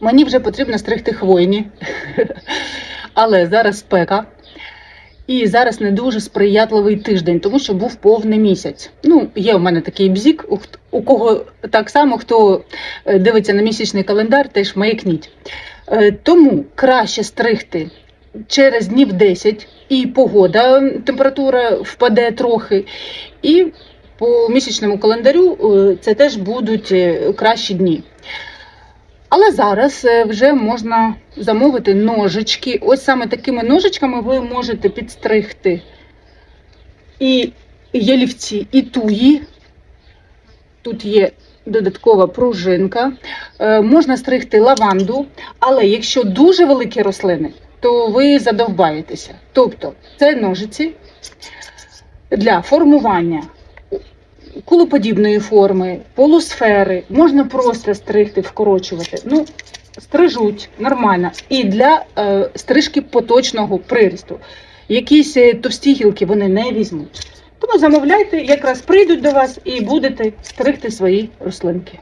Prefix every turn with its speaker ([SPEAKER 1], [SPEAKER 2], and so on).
[SPEAKER 1] Мені вже потрібно стригти хвойні, але зараз спека. І зараз не дуже сприятливий тиждень, тому що був повний місяць. Ну, є у мене такий бзік, у, кого так само, хто е, дивиться на місячний календар, теж маякніть. Е, Тому краще стригти через днів 10, і погода, температура впаде трохи. І по місячному календарю е, це теж будуть кращі дні. Але зараз е, вже можна замовити ножички. Ось саме такими ножичками ви можете підстригти і ялівці, і туї. Тут є додаткова пружинка. Е, Можна стригти лаванду, але якщо дуже великі рослини, то ви задовбаєтеся. Тобто це ножиці для формування кулоподібної форми, полусфери, можна просто стригти, вкорочувати. Ну, стрижуть нормально. І для е, стрижки поточного приросту. Якісь е, товсті гілки вони не візьмуть. Тому замовляйте, якраз прийдуть до вас і будете стригти свої рослинки.